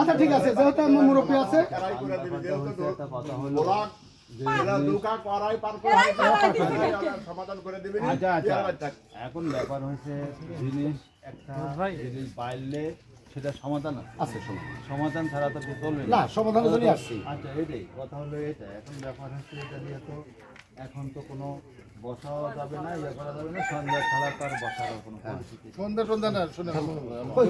আচ্ছা ঠিক আছে যেহেতু আমার মুরব্বী আছে। সমাধান আচ্ছা আচ্ছা। এখন ব্যাপার হচ্ছে জিনিস একটা জিনিস পাইলে সেটা সমাধান আছে। সমাধান। সমাধান ছাড়া তো চলবে না। সমাধানের জন্যই আসছি। আচ্ছা এটাই কথা হলো এটা এখন ব্যাপার হচ্ছে এটা নিয়ে তো এখন তো কোনো বসাও যাবে না ইয়ে করা যাবে না সন্ধ্যা ছাড়া তার বসার কোনো সন্ধ্যা সন্ধ্যা না শুনে কই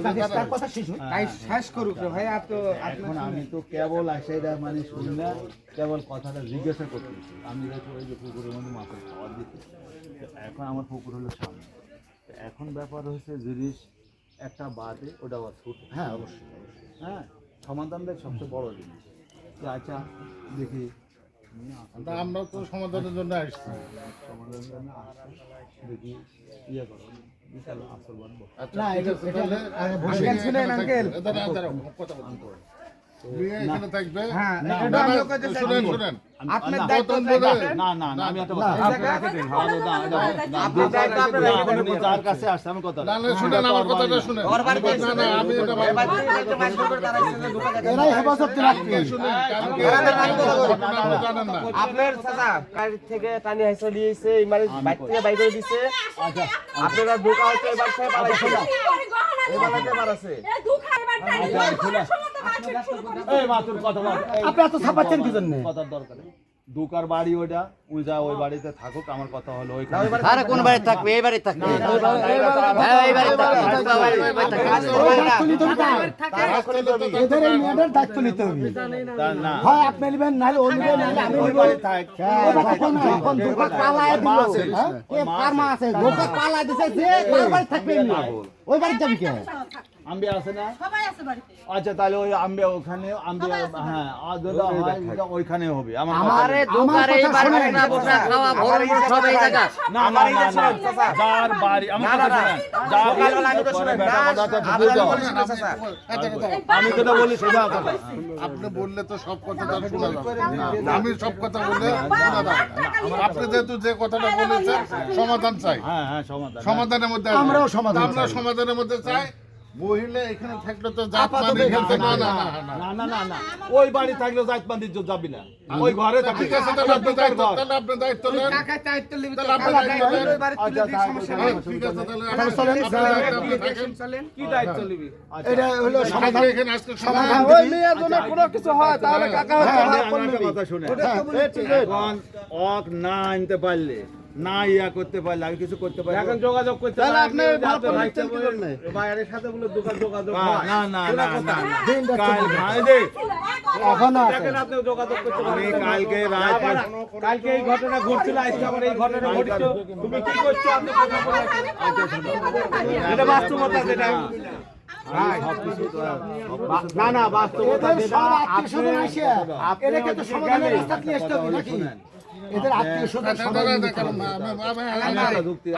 কথা শেষ তাই শেষ করুক ভাই আর তো এখন আমি তো কেবল আসে এটা মানে শুনি না কেবল কথাটা জিজ্ঞাসা করতেছি। আমি দেখো ওই যে পুকুরের মধ্যে মাছের খাবার দিতে এখন আমার পুকুর হলো সামনে। তো এখন ব্যাপার হচ্ছে জিনিস একটা বাদে ওটা আবার ছুট। হ্যাঁ অবশ্যই। হ্যাঁ সমাধান দেয় সবচেয়ে বড় জিনিস। তো আচ্ছা দেখি। আমরা তো সমাধানের জন্য আসছি। সমাধানের জন্য আসছি। দেখি ইয়ে করো বিশাল আসল বানবো না এটা এটা আরে বসে আঙ্কেল শুনেন আঙ্কেল। দাঁড়াও দাঁড়াও কথা বলুন আপনার বোকা হচ্ছে এবার আছে। আপনি এত ছাপাচ্ছেন কি জন্য কথার দরকার দুকার বাড়ি ওইটা ওই যা ওই বাড়িতে থাকুক আমার কথা হলো ওইখানে আরে কোন বাড়ি থাকবে এই বাড়ি থাকবে হ্যাঁ এই বাড়ি থাকবে ওই হয় ওই হ্যাঁ? ওই বাড়ি যাবি কে আম্বে আছে না সবাই আছে বাড়িতে আচ্ছা তাহলে ওই আম্বে ওখানে আম্বে হ্যাঁ হয় ওইখানে হবে আমার আমারে এই বাড়ি না বসা খাওয়া ভরণ সব এই জায়গা না না না যার বাড়ি আমার কথা শুনেন যার তো পরে শুনেন, না, কথাটা আপনারা বুঝে যাও। বলেন চাচা। আমি যেটা বলি সেটা কথা আপনি বললে তো সব কথা তো শোনা যাবে আমি সব কথা বলে শোনা যাবে আপনি যেহেতু যে কথাটা বলেছেন সমাধান চাই হ্যাঁ হ্যাঁ সমাধান সমাধানের মধ্যে আমরাও সমাধান আমরা সমাধানের মধ্যে চাই মহিলা এখানে থাকলে তো জাত মানে এখানে না না না না। না, না। না না না না। ওই বাড়ি থাকলে জাত বান্দির যাবি না। ওই ঘরে থাকবি ঠিক আছে তাহলে আপনি দায়িত্ব তাহলে আপনি দায়িত্ব নেন। তাহলে আপনি দায়িত্ব নেন। আচ্ছা তাহলে হ্যাঁ, ঠিক আছে তাহলে তাহলে চলেন, আপনি দায়িত্ব আপনি থাকেন কি দায়িত্ব নিবি? এটা হলো সমাধান এখানে আজকে সমাধান সমাধান ওই মেয়ের জন্য কোনো কিছু হয় তাহলে কাকা হ্যাঁ, হ্যাঁ, আপন নিবি। কথা শুনে। হ্যাঁ। এখন অক না আনতে পারলে না ইয়া করতে পারলে আমি কিছু করতে পারলে। এখন যোগাযোগ করতে তাহলে আপনি জন্যে? সাথে বলে দোকান যোগাযোগ না হয়। না না না না দিন কাল ভাই দে। এখনও দেখেন আপনি যোগাযোগ করতে পারেন। কালকে রাত কালকে এই ঘটনা ঘটছিল আজকে আবার এই ঘটনা ঘটছিল তুমি কি করছ? আপনি কথা বলে এটা বাস্তবতা যেটা। না না বাস্তবতা যেটা আপনি- আপনি এদের আত্মীয় স্বজন